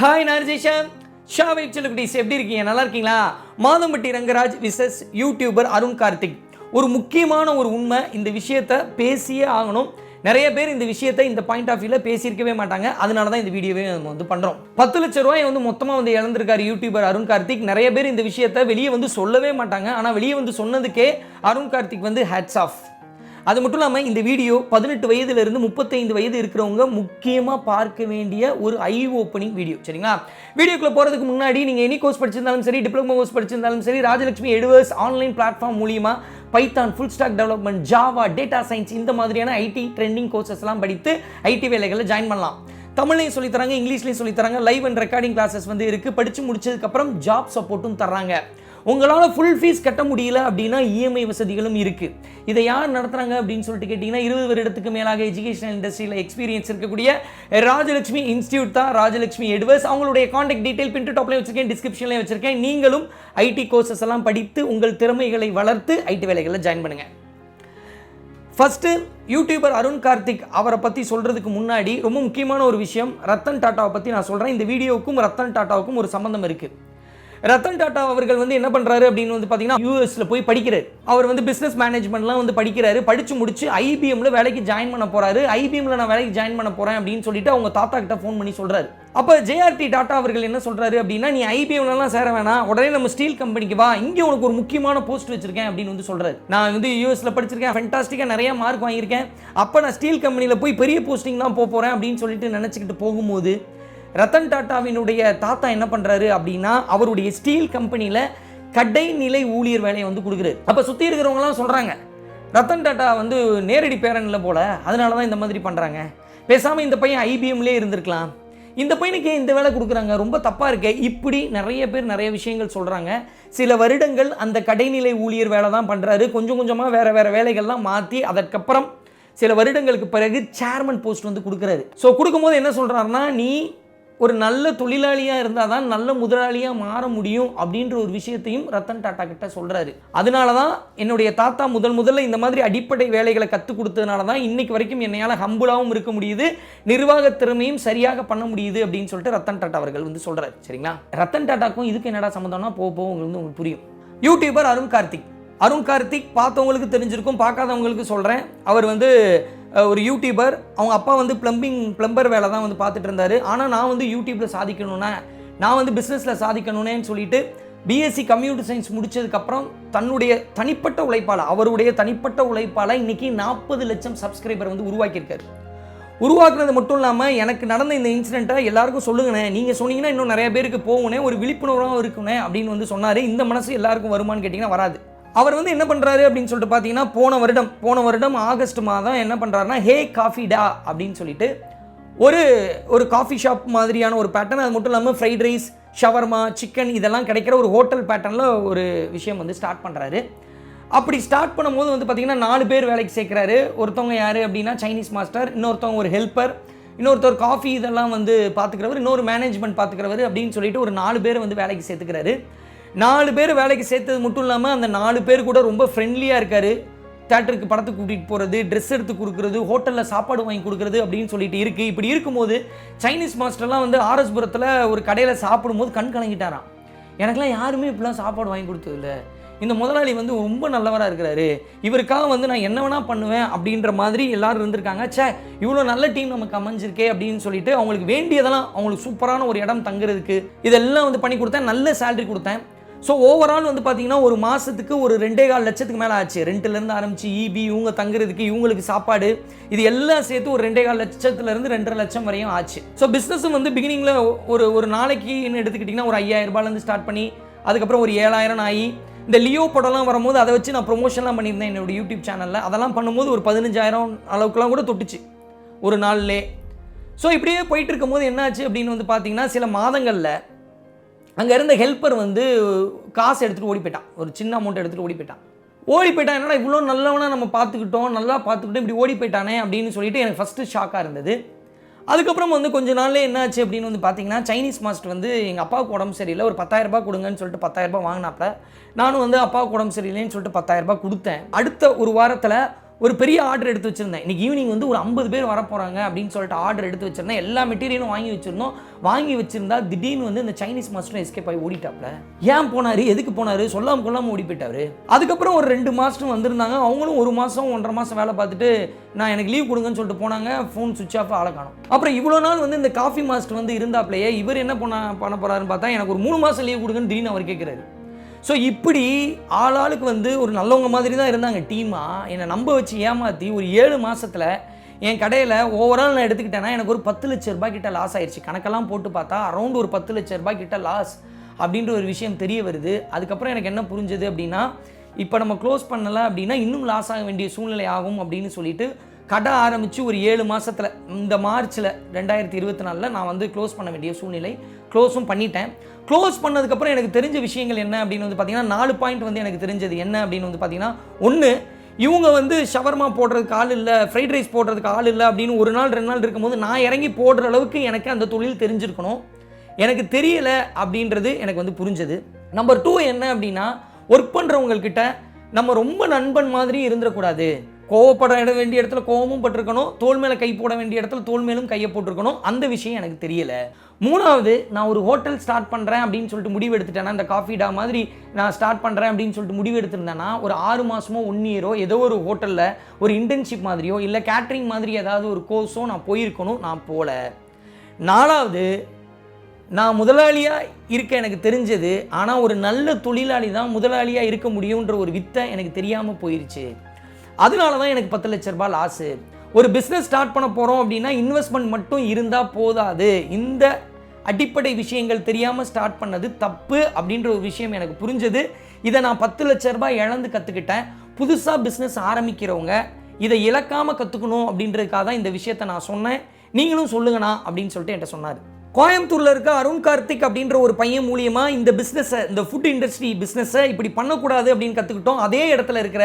Hi நார்ஜேஷன் ஷாவை செல்லுக்குட்டீஸ் எப்படி இருக்கீங்க? நல்லா இருக்கீங்களா? Madhampatty Rangaraj wishes YouTuber Arun Karthik. ஒரு முக்கியமான ஒரு உண்மை இந்த விஷயத்த பேசியே ஆகணும். நிறைய பேர் இந்த விஷயத்தை இந்த பாயிண்ட் ஆஃப் வியூவில் பேசியிருக்கவே மாட்டாங்க. அதனால தான் இந்த வீடியோவே நம்ம வந்து பண்ணுறோம் பத்து லட்ச ரூபாய் வந்து மொத்தமாக வந்து இழந்திருக்காரு யூடியூபர் அருண் கார்த்திக். நிறைய பேர் இந்த விஷயத்தை வெளியே வந்து சொல்லவே மாட்டாங்க. ஆனால் வெளியே வந்து சொன்னதுக்கே அருண் கார்த்திக் வந்து ஹேட்ஸ் ஆஃப் அது மட்டும் இல்லாமல் இந்த வீடியோ பதினெட்டு வயதுலேருந்து முப்பத்தைந்து வயது இருக்கிறவங்க முக்கியமாக பார்க்க வேண்டிய ஒரு ஐ ஓப்பனிங் வீடியோ சரிங்களா? வீடியோக்குள்ளே போகிறதுக்கு முன்னாடி நீங்கள் எனி கோர்ஸ் படிச்சிருந்தாலும் சரி டிப்ளமோ கோர்ஸ் படிச்சிருந்தாலும் சரி ராஜலட்சுமி எடுவர்ஸ் ஆன்லைன் பிளாட்ஃபார்ம் மூலியமாக Python full stack development Java data science இந்த மாதிரியான ஐடி ட்ரெண்டிங் கோர்சஸ்லாம் படித்து ஐடி வேலைகளில் ஜாயின் பண்ணலாம். தமிழ்லையும் சொல்லித்தராங்க இங்கிலீஷ்லையும் சொல்லித் தராங்க லைவ் அண்ட் ரெக்கார்டிங் கிளாஸஸ் வந்து இருக்குது படித்து முடிச்சதுக்கப்புறம் ஜாப் சப்போர்ட்டும் தர்றாங்க. உங்களால் ஃபுல் ஃபீஸ் கட்ட முடியல அப்படின்னா இஎம்ஐ வசதிகளும் இருக்குது இதை யார் நடத்துகிறாங்க அப்படின்னு சொல்லிட்டு கேட்டிங்கன்னா இருபது வருடத்துக்கு மேலாக எஜுகேஷனல் இண்டஸ்ட்ரியில் எக்ஸ்பீரியன்ஸ் இருக்கக்கூடிய ராஜலட்சுமி இன்ஸ்டியூட் தான். ராஜலட்சுமி எட்வர்ஸ் அவங்களுடைய காண்டாக்ட் டீட்டெயில் பின்ட்டு டாப்லேயும் வச்சிருக்கேன் டிஸ்கிரிப்ஷன்லேயும் வச்சிருக்கேன். நீங்களும் ஐடி கோர்சஸ் எல்லாம் படித்து உங்கள் திறமைகளை வளர்த்து ஐடி வேலைகளில் ஜாயின் பண்ணுங்கள் ஃபஸ்ட்டு யூடியூபர் அருண் கார்த்திக் அவரை பற்றி சொல்கிறதுக்கு முன்னாடி ரொம்ப முக்கியமான ஒரு விஷயம் ரத்தன் டாட்டாவை பற்றி நான் சொல்கிறேன் இந்த வீடியோவுக்கும் ரத்தன் டாட்டாவுக்கும் ஒரு சம்மந்தம் இருக்குது ரத்தன் டாட்டா அவர்கள் வந்து என்ன பண்ணுறாரு அப்படின்னு வந்து பார்த்தீங்கன்னா யூஎஸில் போய் படிக்கிறார். அவர் வந்து பிஸ்னஸ் மேனேஜ்மெண்ட்லாம் வந்து படிக்கிறாரு. படித்து முடிச்சு ஐபிஎம்ல வேலைக்கு ஜாயின் பண்ண போகிறாரு ஐபிஎம்ல நான் வேலைக்கு ஜாயின் பண்ண போகிறேன் அப்படின்னு சொல்லிட்டு அவங்க தாத்தா கிட்ட ஃபோன் பண்ணி சொல்கிறாரு அப்போ ஜேஆர்டி டாட்டா அவர்கள் என்ன சொல்கிறாரு அப்படின்னா நீ ஐபிஎம்லலாம் சேர வேணாம். உடனே நம்ம ஸ்டீல் கம்பெனிக்கு வா. இங்கே உனக்கு ஒரு முக்கியமான போஸ்ட் வச்சிருக்கேன் அப்படின்னு வந்து சொல்கிறாரு நான் வந்து யூஎஸில் படிச்சிருக்கேன். ஃபென்டாஸ்டிக்காக நிறைய மார்க் வாங்கியிருக்கேன். அப்போ நான் ஸ்டீல் கம்பெனியில் போய் பெரிய போஸ்டிங் தான் போக போகிறேன் அப்படின்னு சொல்லிட்டு நினச்சிக்கிட்டு போகும்போது ரத்தன் டாட்டாவினுடைய தாத்தா என்ன பண்ணுறாரு அப்படின்னா அவருடைய ஸ்டீல் கம்பெனியில் கடை நிலை ஊழியர் வேலையை வந்து கொடுக்குறாரு. அப்போ சுற்றி இருக்கிறவங்களாம் சொல்கிறாங்க ரத்தன் டாட்டா வந்து நேரடி பேரன் இல்லை போல அதனால தான் இந்த மாதிரி பண்ணுறாங்க பேசாமல் இந்த பையன் ஐபிஎம்லேயே இருந்திருக்கலாம். இந்த பையனுக்கு இந்த வேலை கொடுக்குறாங்க? ரொம்ப தப்பாக இருக்கே. இப்படி நிறைய பேர் நிறைய விஷயங்கள் சொல்கிறாங்க சில வருடங்கள் அந்த கடைநிலை ஊழியர் வேலை தான் பண்ணுறாரு கொஞ்சம் கொஞ்சமாக வேறு வேறு வேலைகள்லாம் மாற்றி அதற்கப்புறம் சில வருடங்களுக்கு பிறகு சேர்மன் போஸ்ட் வந்து கொடுக்குறாரு. ஸோ கொடுக்கும்போது என்ன சொல்கிறாருன்னா நீ ஒரு நல்ல தொழிலாளியாக இருந்தால் தான் நல்ல முதலாளியாக மாற முடியும் அப்படின்ற ஒரு விஷயத்தையும் ரத்தன் டாட்டா கிட்ட சொல்கிறாரு அதனால தான் என்னுடைய தாத்தா முதல் முதல்ல இந்த மாதிரி அடிப்படை வேலைகளை கற்றுக் கொடுத்ததுனால தான் இன்றைக்கு வரைக்கும் என்னையால் ஹம்புலாகவும் இருக்க முடியுது நிர்வாக திறமையும் சரியாக பண்ண முடியுது அப்படின்னு சொல்லிட்டு ரத்தன் டாட்டா அவர்கள் வந்து சொல்கிறாரு சரிங்களா? ரத்தன் டாட்டாக்கும் இதுக்கு என்னடா சம்மந்தம்னா போக போக உங்களுக்கு வந்து உங்களுக்கு புரியும். யூடியூபர் அருண் கார்த்திக். அருண் கார்த்திக் பார்த்தவங்களுக்கு தெரிஞ்சிருக்கும் பார்க்காதவங்களுக்கு சொல்கிறேன் அவர் வந்து ஒரு யூடியூபர் அவங்க அப்பா வந்து ப்ளம்பிங் ப்ளம்பர் வேலை தான் வந்து பார்த்துட்டு இருந்தார் ஆனால் நான் வந்து யூடியூப்பில் சாதிக்கணும்னா நான் வந்து பிஸ்னஸில் சாதிக்கணுன்னேன்னு சொல்லிட்டு பிஎஸ்சி கம்ப்யூட்டர் சயின்ஸ் முடித்ததுக்கப்புறம் தன்னுடைய தனிப்பட்ட உழைப்பால் அவருடைய தனிப்பட்ட உழைப்பால் இன்றைக்கி நாற்பது லட்சம் சப்ஸ்கிரைபர் வந்து உருவாக்கியிருக்காரு. உருவாக்குறது மட்டும் இல்லாமல் எனக்கு நடந்த இந்த இன்சிடெண்ட்டை எல்லாருக்கும் சொல்லுங்கண்ணே. நீங்கள் சொன்னீங்கன்னா இன்னும் நிறைய பேருக்கு போகணே ஒரு விழிப்புணர்வாகவும் இருக்குண்ணே அப்படின்னு வந்து சொன்னார். இந்த மனசு எல்லாருக்கும் வருமான்னு கேட்டிங்கன்னா வராது. அவர் வந்து என்ன பண்ணுறாரு அப்படின்னு சொல்லிட்டு பார்த்தீங்கன்னா போன வருடம் போன வருடம் ஆகஸ்ட் மாதம் என்ன பண்ணுறாருன்னா ஹே காஃபி டா அப்படின்னு சொல்லிட்டு ஒரு ஒரு காஃபி ஷாப் மாதிரியான ஒரு பேட்டர்ன் அது மட்டும் இல்லாமல் ஃப்ரைட் ரைஸ் ஷவர்மா சிக்கன் இதெல்லாம் கிடைக்கிற ஒரு ஹோட்டல் பேட்டர்னில் ஒரு விஷயம் வந்து ஸ்டார்ட் பண்ணுறாரு அப்படி ஸ்டார்ட் பண்ணும்போது வந்து பார்த்திங்கன்னா நாலு பேர் வேலைக்கு சேர்க்குறாரு. ஒருத்தவங்க யார் அப்படின்னா சைனீஸ் மாஸ்டர் இன்னொருத்தவங்க ஒரு ஹெல்ப்பர் இன்னொருத்தர் காஃபி இதெல்லாம் வந்து பார்த்துக்கிறவர் இன்னொரு மேனேஜ்மெண்ட் பார்த்துக்கிறவர் அப்படின்னு சொல்லிட்டு ஒரு நாலு பேர் வந்து வேலைக்கு சேர்த்துக்கிறாரு. நாலு பேர் வேலைக்கு சேர்த்தது மட்டும் இல்லாமல் அந்த நாலு பேர் கூட ரொம்ப ஃப்ரெண்ட்லியாக இருக்கார். தேட்டருக்கு படத்துக்கு கூட்டிகிட்டு போகிறது ட்ரெஸ் எடுத்து கொடுக்குறது ஹோட்டலில் சாப்பாடு வாங்கி கொடுக்குறது அப்படின்னு சொல்லிட்டு இருக்குது இப்படி இருக்கும்போது சைனீஸ் மாஸ்டர்லாம் வந்து ஆர்எஸ்புரத்தில் ஒரு கடையில் சாப்பிடும்போது கண் கலங்கிட்டாராம். எனக்குலாம் யாருமே இப்படிலாம் சாப்பாடு வாங்கி கொடுத்ததில்ல. இந்த முதலாளி வந்து ரொம்ப நல்லவராக இருக்கிறாரு. இவருக்காக வந்து நான் என்ன வேணால் பண்ணுவேன் அப்படின்ற மாதிரி எல்லாரும் இருந்திருக்காங்க. ச்சே இவ்வளோ நல்ல டீம் நமக்கு அமைஞ்சிருக்கே அப்படின்னு சொல்லிட்டு அவங்களுக்கு வேண்டியதெல்லாம் அவங்களுக்கு சூப்பரான ஒரு இடம் தங்குறதுக்கு இதெல்லாம் வந்து பண்ணி கொடுத்தேன். நல்ல சேலரி கொடுத்தேன். ஸோ ஓவரால் வந்து பார்த்தீங்கன்னா ஒரு மாதத்துக்கு ஒரு ரெண்டே கால் லட்சத்துக்கு மேலே ஆச்சு. ரெண்ட்டுலேருந்து ஆரம்பித்து இபி இவங்க தங்குறதுக்கு இவங்களுக்கு சாப்பாடு இது எல்லாம் சேர்த்து ஒரு ரெண்டே கால் லட்சத்துலேருந்து ரெண்டரை லட்சம் வரையும் ஆச்சு. ஸோ பிஸ்னஸும் வந்து பிகினிங்கில் ஒரு ஒரு நாளைக்குன்னு எடுத்துக்கிட்டிங்கன்னா ஒரு ஐயாயிரம் ரூபாயிலேருந்து ஸ்டார்ட் பண்ணி அதுக்கப்புறம் ஒரு ஏழாயிரம் ஆகி இந்த லியோ படம்லாம் வரும்போது அதை வச்சு நான் ப்ரொமோஷன்லாம் பண்ணியிருந்தேன் என்னோடய யூடியூப் சேனலில் அதெல்லாம் பண்ணும்போது ஒரு பதினஞ்சாயிரம் அளவுக்குலாம் கூட தொட்டுச்சு ஒரு நாள்லே. ஸோ இப்படியே போயிட்டு இருக்கும்போது என்னாச்சு அப்படின்னு வந்து பார்த்தீங்கன்னா சில மாதங்களில் அங்கே இருந்த ஹெல்ப்பர் வந்து காசு எடுத்துகிட்டு ஓடி போயிட்டான். ஒரு சின்ன அமௌண்ட் எடுத்துகிட்டு ஓடி போயிட்டான். ஓடி போயிட்டான். என்னடா இவ்வளோ நல்லவனாக நம்ம பார்த்துக்கிட்டோம் நல்லா பார்த்துக்கிட்டோம் இப்படி ஓடி போயிட்டானே அப்படின்னு சொல்லிட்டு எனக்கு ஃபஸ்ட்டு ஷாக்காக இருந்தது. அதுக்கப்புறம் வந்து கொஞ்ச நாள்ல என்னாச்சு அப்படின்னு வந்து பார்த்தீங்கன்னா சைனீஸ் மாஸ்டர் வந்து எங்கள் அப்பாவுக்கு உடம்பு சரியில்லை. ஒரு 10000 ரூபாய் கொடுங்கன்னு சொல்லிட்டு பத்தாயிரரூபா வாங்கினாப்ப நானும் வந்து அப்பாவுக்கு உடம்பு சரியில்லைன்னு சொல்லிட்டு 10000 ரூபாய் கொடுத்தேன். அடுத்த ஒரு வாரத்தில் ஒரு பெரிய ஆர்டர் எடுத்து வச்சிருந்தேன். இன்றைக்கி ஈவினிங் வந்து ஒரு ஐம்பது பேர் வர போகிறாங்க அப்படின்னு சொல்லிட்டு ஆர்டர் எடுத்து வச்சிருந்தேன். எல்லா மெட்டீரியலும் வாங்கி வச்சிருந்தோம். வாங்கி வச்சிருந்தா திடீர்னு வந்து இந்த சைனீஸ் மாஸ்டரும் எஸ்கேப் ஆகி ஓடிட்டாப்ல. ஏன் போனார்? எதுக்கு போனார்? சொல்லாமல் கொள்ளாமல் ஓடி போயிட்டாரு. அதுக்கப்புறம் ஒரு ரெண்டு மாஸ்டரும் வந்திருந்தாங்க. அவங்களும் ஒரு மாதம் ஒன்றரை மாதம் வேலை பார்த்துட்டு நான் எனக்கு லீவ் கொடுங்கன்னு சொல்லிட்டு போனாங்க. ஃபோன் சுவிச் ஆஃப் ஆளை காணும். அப்புறம் இவ்வளோ நாள் வந்து இந்த காஃபி மாஸ்டர் வந்து இருந்தாப்லையே இவர் என்ன பண்ண பண்ண போகிறாருன்னு பார்த்தா எனக்கு ஒரு மூணு மாதம் லீவ் கொடுங்கன்னு திடீர்னு அவர் கேட்குறாரு ஸோ இப்படி ஆளாளுக்கு வந்து ஒரு நல்லவங்க மாதிரி தான் இருந்தாங்க டீமாக என்னை நம்ப வச்சு ஏமாற்றி ஒரு ஏழு மாதத்தில் என் கடையில் ஓவரால் நான் எடுத்துக்கிட்டேன்னா எனக்கு ஒரு பத்து லட்ச ரூபாய் கிட்ட லாஸ் ஆயிடுச்சு கணக்கெல்லாம் போட்டு பார்த்தா அரௌண்ட் ஒரு பத்து லட்ச ரூபாய் கிட்ட லாஸ் அப்படின்ற ஒரு விஷயம் தெரிய வருது. அதுக்கப்புறம் எனக்கு என்ன புரிஞ்சது அப்படின்னா இப்போ நம்ம க்ளோஸ் பண்ணலை அப்படின்னா இன்னும் லாஸ் ஆக வேண்டிய சூழ்நிலை ஆகும் அப்படின்னு சொல்லிட்டு கடை ஆரம்பித்து ஒரு ஏழு மாதத்தில் இந்த மார்ச்சில் ரெண்டாயிரத்தி இருபத்தி நாலில் நான் வந்து க்ளோஸ் பண்ண வேண்டிய சூழ்நிலை. க்ளோஸும் பண்ணிட்டேன். க்ளோஸ் பண்ணதுக்கப்புறம் எனக்கு தெரிஞ்ச விஷயங்கள் என்ன அப்படின்னு வந்து பார்த்தீங்கன்னா நாலு பாயிண்ட் வந்து எனக்கு தெரிஞ்சது என்ன அப்படின்னு வந்து பார்த்தீங்கன்னா ஒன்று இவங்க வந்து ஷவர்மா போடுறதுக்கு ஆள் இல்லை ஃப்ரைட் ரைஸ் போடுறதுக்கு ஆள் இல்லை அப்படின்னு ஒரு நாள் ரெண்டு நாள் இருக்கும்போது நான் இறங்கி போடுற அளவுக்கு எனக்கு அந்த தொழில் தெரிஞ்சிருக்கணும். எனக்கு தெரியலை அப்படின்றது எனக்கு வந்து புரிஞ்சது. நம்பர் டூ என்ன அப்படின்னா ஒர்க் பண்ணுறவங்கக்கிட்ட நம்ம ரொம்ப நண்பன் மாதிரி இருந்துடக்கூடாது. கோவப்பட வேண்டிய இடத்துல கோவமும் பட்டிருக்கணும். தோல் மேலே கை போட வேண்டிய இடத்துல தோல் மேலும் கையை போட்டிருக்கணும். அந்த விஷயம் எனக்கு தெரியல. மூணாவது நான் ஒரு ஹோட்டல் ஸ்டார்ட் பண்ணுறேன் அப்படின்னு சொல்லிட்டு முடிவு எடுத்துட்டேன்னா இந்த காஃபி டா மாதிரி நான் ஸ்டார்ட் பண்ணுறேன் அப்படின்னு சொல்லிட்டு முடிவு எடுத்திருந்தேன்னா ஒரு ஆறு மாதமோ ஒன் இயரோ ஏதோ ஒரு ஹோட்டலில் ஒரு இன்டர்ன்ஷிப் மாதிரியோ இல்லை கேட்ரிங் மாதிரி ஏதாவது ஒரு கோர்ஸோ நான் போயிருக்கணும் நான் போகல நாலாவது நான் முதலாளியாக இருக்க எனக்கு தெரிஞ்சது ஆனால் ஒரு நல்ல தொழிலாளி தான் முதலாளியாக இருக்க முடியுன்ற ஒரு வித்தை எனக்கு தெரியாமல் போயிருச்சு. அதனால தான் எனக்கு பத்து லட்ச ரூபாய் லாஸு ஒரு பிஸ்னஸ் ஸ்டார்ட் பண்ண போகிறோம் அப்படின்னா இன்வெஸ்ட்மெண்ட் மட்டும் இருந்தால் போதாது. இந்த அடிப்படை விஷயங்கள் தெரியாமல் ஸ்டார்ட் பண்ணது தப்பு அப்படின்ற ஒரு விஷயம் எனக்கு புரிஞ்சது. இதை நான் பத்து லட்ச ரூபாய் இழந்து கற்றுக்கிட்டேன் புதுசாக பிஸ்னஸ் ஆரம்பிக்கிறவங்க இதை இழக்காமல் கற்றுக்கணும் அப்படின்றதுக்காக தான் இந்த விஷயத்தை நான் சொன்னேன். நீங்களும் சொல்லுங்கண்ணா அப்படின்னு சொல்லிட்டு என்கிட்ட சொன்னார். கோயம்புத்தூரில் இருக்க அருண் கார்த்திக் அப்படின்ற ஒரு பையன் மூலியமாக இந்த பிஸ்னஸை இந்த ஃபுட் இண்டஸ்ட்ரி பிஸ்னஸை இப்படி பண்ணக்கூடாது அப்படின்னு கற்றுக்கிட்டோம் அதே இடத்துல இருக்கிற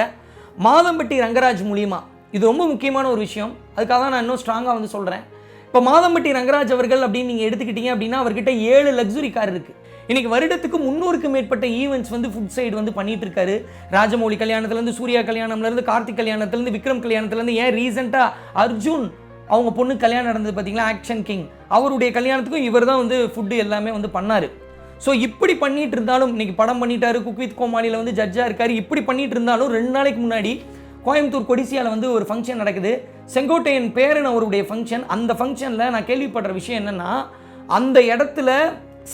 மாதம்பட்டி ரங்கராஜ் மூலியமா. இது ரொம்ப முக்கியமான ஒரு விஷயம். அதுக்காக தான் நான் இன்னும் ஸ்ட்ராங்காக வந்து சொல்கிறேன் இப்போ மாதம்பட்டி ரங்கராஜ் அவர்கள் அப்படின்னு நீங்கள் எடுத்துக்கிட்டீங்க அப்படின்னா அவர்கிட்ட ஏழு லக்ஸுரி கார் இருக்குது இன்னைக்கு வருடத்துக்கு முந்நூறுக்கும் மேற்பட்ட ஈவெண்ட்ஸ் வந்து ஃபுட் சைடு வந்து பண்ணிட்டு இருக்காரு. ராஜமௌழி கல்யாணத்துலேருந்து சூர்யா கல்யாணம்லேருந்து கார்த்திக் கல்யாணத்துலேருந்து விக்ரம் கல்யாணத்துலேருந்து ஏன் ரீசெண்டாக அர்ஜுன் அவங்க பொண்ணு கல்யாணம் நடந்தது பார்த்தீங்களா? ஆக்ஷன் கிங் அவருடைய கல்யாணத்துக்கும் இவர் தான் வந்து ஃபுட்டு எல்லாமே வந்து பண்ணார். ஸோ இப்படி பண்ணிட்டு இருந்தாலும் இன்னைக்கு படம் பண்ணிட்டாரு குக் வித் கோமாளியில் வந்து ஜட்ஜாக இருக்காரு. இப்படி பண்ணிட்டு இருந்தாலும் ரெண்டு நாளைக்கு முன்னாடி கோயம்புத்தூர் கொடிசியாவில் வந்து ஒரு ஃபங்க்ஷன் நடக்குது. செங்கோட்டையன் பேரன் அவருடைய ஃபங்க்ஷன் அந்த ஃபங்க்ஷனில் நான் கேள்விப்படுற விஷயம் என்னென்னா அந்த இடத்துல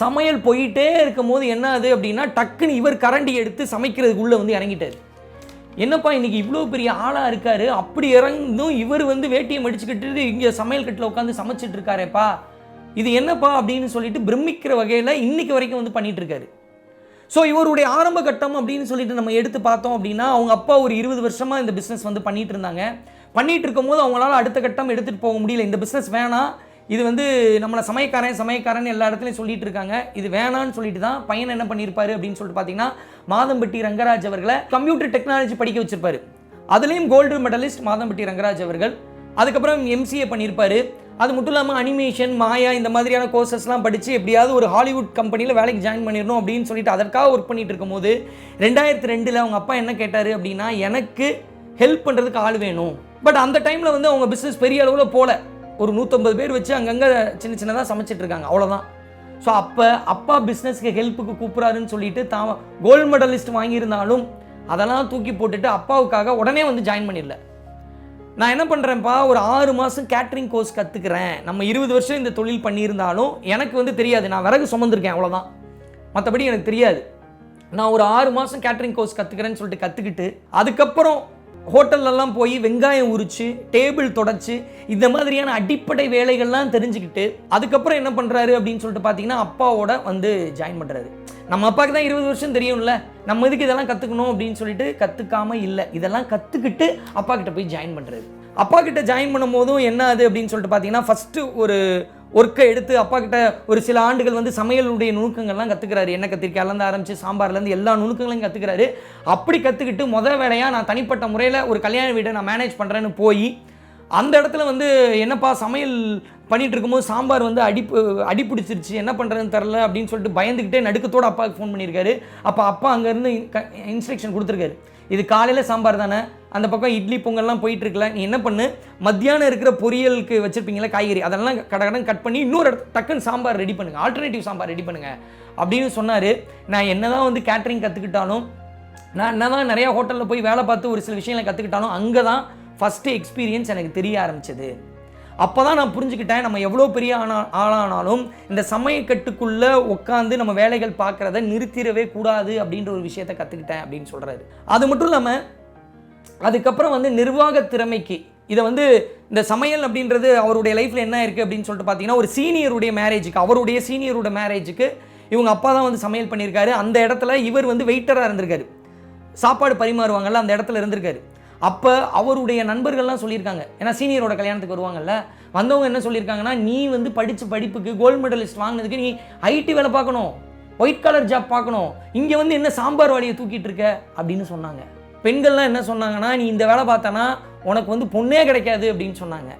சமையல் போயிட்டே இருக்கும் போது என்ன ஆகுது அப்படின்னா டக்குன்னு இவர் கரண்டி எடுத்து சமைக்கிறதுக்குள்ளே வந்து இறங்கிட்டார். என்னப்பா இன்றைக்கி இவ்வளோ பெரிய ஆளாக இருக்கார்? அப்படி இறந்தும் இவர் வந்து வேட்டியை மடிச்சுக்கிட்டு இங்கே சமையல் கட்டில் உட்காந்து சமைச்சிட்டு இருக்காரேப்பா. இது என்னப்பா அப்படின்னு சொல்லிட்டு பிரமிக்கிற வகையில் இன்னைக்கு வரைக்கும் வந்து பண்ணிட்டு இருக்காரு. ஸோ இவருடைய ஆரம்ப கட்டம் அப்படின்னு சொல்லிட்டு நம்ம எடுத்து பார்த்தோம் அப்படின்னா அவங்க அப்பா ஒரு இருபது வருஷமாக இந்த பிஸ்னஸ் வந்து பண்ணிட்டு இருந்தாங்க. பண்ணிட்டு இருக்கும்போது அவங்களால அடுத்த கட்டம் எடுத்துகிட்டு போக முடியல. இந்த பிஸ்னஸ் வேணாம். இது வந்து நம்மளை சமயக்காரன் சமயக்காரன் எல்லா இடத்துலையும் சொல்லிட்டு இருக்காங்க. இது வேணான்னு சொல்லிட்டு தான் பையன் என்ன பண்ணியிருப்பாரு அப்படின்னு சொல்லிட்டு பார்த்தீங்கன்னா மாதம்பட்டி ரங்கராஜ் அவர்களை கம்ப்யூட்டர் டெக்னாலஜி படிக்க வச்சிருப்பாரு. அதுலேயும் கோல்டு மெடலிஸ்ட் மாதம்பட்டி ரங்கராஜ் அவர்கள். அதுக்கப்புறம் எம்சிஏ பண்ணியிருப்பாரு. அது மட்டும் இல்லாமல் அனிமேஷன் மாயா இந்த மாதிரியான கோர்சஸ்லாம் படித்து எப்படியாவது ஒரு ஹாலிவுட் கம்பெனியில் வேலைக்கு ஜாயின் பண்ணிடணும் அப்படின்னு சொல்லிட்டு அதற்காக ஒர்க் பண்ணிட்டு இருக்கும்போது ரெண்டாயிரத்தி ரெண்டில் அவங்க அப்பா என்ன கேட்டார் அப்படின்னா எனக்கு ஹெல்ப் பண்ணுறதுக்கு ஆள் வேணும். பட் அந்த டைமில் வந்து அவங்க பிஸ்னஸ் பெரிய அளவில் போல. ஒரு நூற்றம்பது பேர் வச்சு அங்கங்கே சின்ன சின்னதாக சமைச்சிட்டு இருக்காங்க. அவ்வளோதான் ஸோ அப்போ அப்பா பிஸ்னஸ்க்கு ஹெல்ப்புக்கு கூப்பிட்றாருன்னு சொல்லிட்டு தான் கோல்டு மெடலிஸ்ட் வாங்கியிருந்தாலும் அதெல்லாம் தூக்கி போட்டுட்டு அப்பாவுக்காக உடனே வந்து ஜாயின் பண்ணிடல. நான் என்ன பண்ணுறேன்ப்பா ஒரு ஆறு மாதம் கேட்ரிங் கோர்ஸ் கற்றுக்கிறேன் நம்ம இருபது வருஷம் இந்த தொழில் பண்ணியிருந்தாலும் எனக்கு வந்து தெரியாது. நான் விறகு சுமந்திருக்கேன் அவ்வளோதான் மற்றபடி எனக்கு தெரியாது. நான் ஒரு ஆறு மாதம் கேட்ரிங் கோர்ஸ் கற்றுக்கிறேன்னு சொல்லிட்டு கற்றுக்கிட்டு அதுக்கப்புறம் ஹோட்டல்லலாம் போய் வெங்காயம் உரிச்சு டேபிள் தொடச்சி இந்த மாதிரியான அடிப்படை வேலைகள்லாம் தெரிஞ்சுக்கிட்டு அதுக்கப்புறம் என்ன பண்ணுறாரு அப்படின்னு சொல்லிட்டு பார்த்தீங்கன்னா அப்பாவோட வந்து ஜாயின் பண்ணுறாரு நம்ம அப்பாவுக்கு தான் இருபது வருஷம் தெரியும்ல. நம்ம இதுக்கு இதெல்லாம் கற்றுக்கணும் அப்படின்னு சொல்லிட்டு கற்றுக்காம இல்லை. இதெல்லாம் கற்றுக்கிட்டு அப்பா கிட்ட போய் ஜாயின் பண்ணுறாரு அப்பா கிட்ட ஜாயின் பண்ணும் போதும் என்ன அது அப்படின்னு சொல்லிட்டு பார்த்தீங்கன்னா ஃபஸ்ட்டு ஒரு ஒர்க்கை எடுத்து அப்பா கிட்ட ஒரு சில ஆண்டுகள் வந்து சமையலுடைய நுணுக்கங்கள்லாம் கற்றுக்கிறாரு என்ன கத்திரிக்காயிலேருந்து ஆரம்பிச்சு சாம்பார்லேருந்து எல்லா நுணுக்கங்களையும் கற்றுக்கிறாரு அப்படி கற்றுக்கிட்டு முதல் வேலையாக நான் தனிப்பட்ட முறையில் ஒரு கல்யாண வீட்டை நான் மேனேஜ் பண்ணுறேன்னு போய் அந்த இடத்துல வந்து என்னப்பா சமையல் பண்ணிகிட்டு இருக்கும்போது சாம்பார் வந்து அடிப்பு அடி பிடிச்சிருச்சு என்ன பண்ணுறதுன்னு தெரில அப்படின்னு சொல்லிட்டு பயந்துக்கிட்டே நடுக்கத்தோட அப்பாவுக்கு ஃபோன் பண்ணியிருக்காரு. அப்போ அப்பா அங்கேருந்து இன்ஸ்ட்ரக்ஷன் கொடுத்துருக்காரு. இது காலையில் சாம்பார் தானே அந்த பக்கம் இட்லி பொங்கல்லாம் போயிட்டுருக்கல நீ என்ன பண்ணு? மத்தியானம் இருக்கிற பொரியலுக்கு வச்சுருப்பீங்களா காய்கறி அதெல்லாம் கடகடன் கட் பண்ணி இன்னொரு இடத்து டக்குன்னு சாம்பார் ரெடி பண்ணுங்கள் ஆல்டர்னேட்டிவ் சாம்பார் ரெடி பண்ணுங்கள் அப்படின்னு சொன்னார். நான் என்ன தான் வந்து கேட்ரிங் கற்றுக்கிட்டாலும் நான் என்னதான் நிறையா ஹோட்டலில் போய் வேலை பார்த்து ஒரு சில விஷயங்களை கற்றுக்கிட்டாலும் அங்கே தான் ஃபஸ்ட்டு எக்ஸ்பீரியன்ஸ் எனக்கு தெரிய ஆரம்பிச்சது. அப்போ தான் நான் புரிஞ்சுக்கிட்டேன் நம்ம எவ்வளோ பெரிய ஆனா ஆளானாலும் இந்த சமயக்கட்டுக்குள்ளே உட்காந்து நம்ம வேலைகள் பார்க்குறத நிறுத்திடவே கூடாது அப்படின்ற ஒரு விஷயத்தை கற்றுக்கிட்டேன் அப்படின்னு சொல்கிறாரு அது மட்டும் இல்லாமல் அதுக்கப்புறம் வந்து நிர்வாக திறமைக்கு இதை வந்து இந்த சமையல் அப்படின்றது அவருடைய லைஃப்பில் என்ன இருக்குது அப்படின்னு சொல்லிட்டு பார்த்தீங்கன்னா ஒரு சீனியருடைய மேரேஜுக்கு அவருடைய சீனியரோட மேரேஜுக்கு இவங்க அப்பா தான் வந்து சமையல் பண்ணியிருக்காரு. அந்த இடத்துல இவர் வந்து வெயிட்டராக இருந்திருக்காரு. சாப்பாடு பரிமாறுவாங்கல்ல அந்த இடத்துல இருந்திருக்காரு. அப்போ அவருடைய நண்பர்கள்லாம் சொல்லியிருக்காங்க. ஏன்னா சீனியரோட கல்யாணத்துக்கு வருவாங்கல்ல. வந்தவங்க என்ன சொல்லியிருக்காங்கன்னா நீ வந்து படித்த படிப்புக்கு கோல்டு மெடலிஸ்ட் வாங்கினதுக்கு நீ ஐடி வேலை பார்க்கணும். ஒயிட் கலர் ஜாப் பார்க்கணும். இங்கே வந்து என்ன சாம்பார் வாடியை தூக்கிட்டு இருக்க? அப்படின்னு சொன்னாங்க. பெண்கள்லாம் என்ன சொன்னாங்கன்னா நீ இந்த வேலை பார்த்தனா உனக்கு வந்து பொண்ணே கிடைக்காது அப்படின்னு சொன்னாங்க.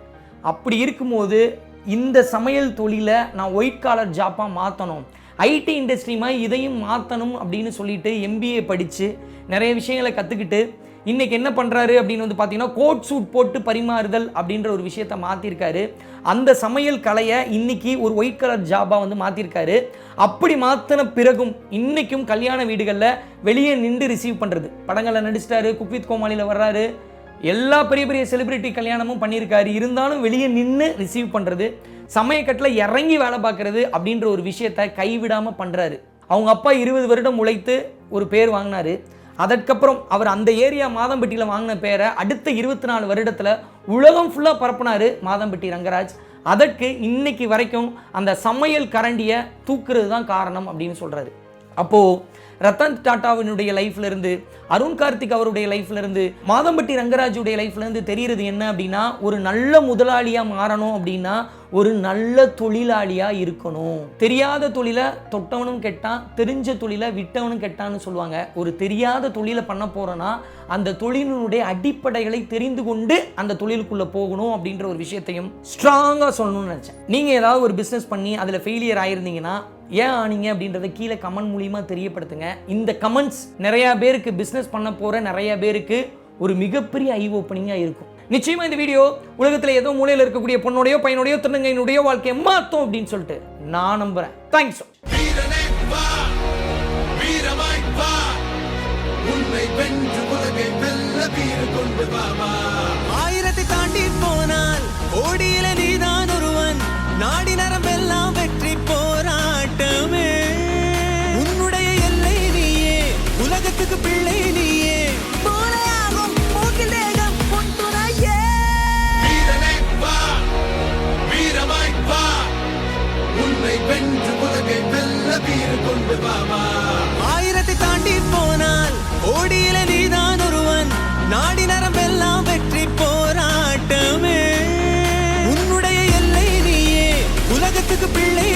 அப்படி இருக்கும்போது இந்த சமையல் தொழிலை நான் ஒயிட் காலர் ஜாப்பாக மாற்றணும் ஐடி இண்டஸ்ட்ரியுமா இதையும் மாற்றணும் அப்படின்னு சொல்லிட்டு எம்பிஏ படித்து நிறைய விஷயங்களை கற்றுக்கிட்டு இன்றைக்கி என்ன பண்ணுறாரு அப்படின்னு வந்து பார்த்தீங்கன்னா கோட் சூட் போட்டு பரிமாறுதல் அப்படின்ற ஒரு விஷயத்த மாற்றிருக்காரு அந்த சமையல் கலையை இன்னைக்கு ஒரு ஒயிட் கலர் ஜாபாக வந்து மாற்றிருக்காரு அப்படி மாற்றின பிறகும் இன்றைக்கும் கல்யாண வீடுகளில் வெளியே நின்று ரிசீவ் பண்ணுறது படங்களில் நடிச்சிட்டாரு குக்வித் கோமாளியில் வர்றாரு. எல்லா பெரிய பெரிய செலிபிரிட்டி கல்யாணமும் பண்ணியிருக்காரு இருந்தாலும் வெளியே நின்று ரிசீவ் பண்ணுறது சமயக்கட்டில் இறங்கி வேலை பார்க்குறது அப்படின்ற ஒரு விஷயத்தை கைவிடாமல் பண்ணுறாரு அவங்க அப்பா இருபது வருடம் உழைத்து ஒரு பேர் வாங்கினாரு. அதற்கப்புறம் அவர் அந்த ஏரியா மாதம்பட்டியில் வாங்கின பேரை அடுத்த இருபத்தி நாலு வருடத்தில் உலகம் ஃபுல்லாக பரப்புனார் மாதம்பட்டி ரங்கராஜ். அதற்கு இன்னைக்கு வரைக்கும் அந்த சமையல் கரண்டியை தூக்குறது தான் காரணம் அப்படின்னு சொல்கிறாரு அப்போது ரத்தன் டாட்டாவினுடைய லைஃப்லேருந்து அருண் கார்த்திக் அவருடைய லைஃப்லேருந்து மாதம்பட்டி ரங்கராஜுடைய லைஃப்லேருந்து தெரிகிறது என்ன அப்படின்னா ஒரு நல்ல முதலாளியாக மாறணும் அப்படின்னா ஒரு நல்ல தொழிலாளியாக இருக்கணும். தெரியாத தொழிலை தொட்டவனும் கெட்டான் தெரிஞ்ச தொழிலை விட்டவனும் கெட்டான்னு சொல்லுவாங்க. ஒரு தெரியாத தொழிலை பண்ண போகிறோன்னா அந்த தொழிலினுடைய அடிப்படைகளை தெரிந்து கொண்டு அந்த தொழிலுக்குள்ளே போகணும் அப்படின்ற ஒரு விஷயத்தையும் ஸ்ட்ராங்காக சொல்லணும்னு நினச்சேன். நீங்கள் ஏதாவது ஒரு பிஸ்னஸ் பண்ணி அதில் ஃபெயிலியர் ஆயிருந்தீங்கன்னா ஏன் ஆனீங்க அப்படின்றத கீழே கமெண்ட் மூலியமாக தெரியப்படுத்துங்க. இந்த கமெண்ட்ஸ் நிறையா பேருக்கு பிஸ்னஸ் பண்ண போகிற நிறைய பேருக்கு ஒரு மிகப்பெரிய ஐ ஓப்பனிங்காக இருக்கும். நிச்சயமா இந்த வீடியோ உலகத்தில் ஏதோ மூலையில் இருக்கக்கூடிய பொண்ணுடையோ பையனுடையோ திருநங்கையினுடைய வாழ்க்கையை மாற்றும் அப்படின்னு சொல்லிட்டு நான் நம்புகிறேன் தேங்க்ஸ் ஆயிரத்தை தாண்டி போனால் நீதான் ஒருவன். நாடி உலகத்துக்கு பிள்ளை நீயே. மூளையாகும் மூக்கில் தேகம் உன் துணையே வீரமாய் வா. உன்னை வென்று உலகை வெல்ல வீறு கொண்டு வா வா. ஆயிரத்தை தாண்டி போனால் ஓடியில நீதான் ஒருவன். நாடி நரம்பெல்லாம் வெற்றி போராட்டமே. உன்னுடைய எல்லை நீயே. உலகத்துக்கு பிள்ளை